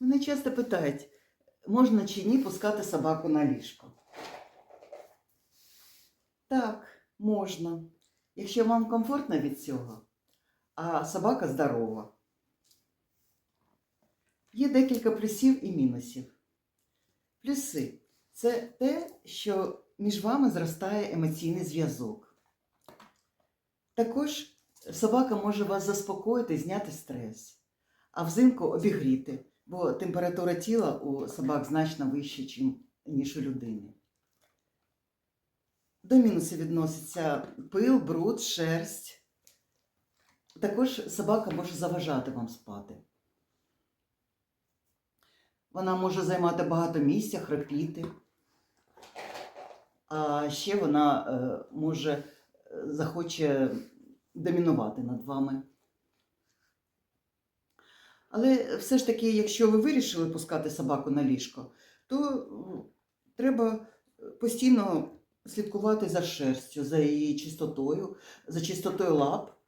Мене часто питають, можна чи ні пускати собаку на ліжко. Так, можна, якщо вам комфортно від цього, а собака здорова. Є декілька плюсів і мінусів. Плюси це те, що між вами зростає емоційний зв'язок. Також собака може вас заспокоїти, зняти стрес, а взимку обігріти, бо температура тіла у собак значно вища, ніж у людини. До мінусів відноситься пил, бруд, шерсть. Також собака може заважати вам спати. Вона може займати багато місця, храпіти. А ще вона е, може е, захоче домінувати над вами. Але все ж таки, якщо ви вирішили пускати собаку на ліжко, то треба постійно слідкувати за шерстю, за її чистотою, за чистотою лап,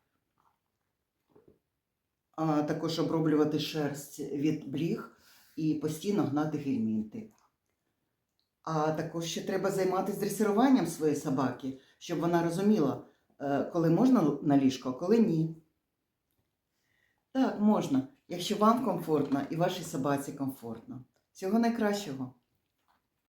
а також оброблювати шерсть від бліг і постійно гнати гельмінти. А також ще треба займатися дресируванням своєї собаки, щоб вона розуміла, е, коли можна на ліжко, а коли ні. Так, можна, якщо вам комфортно і вашій собаці комфортно. Всього найкращого.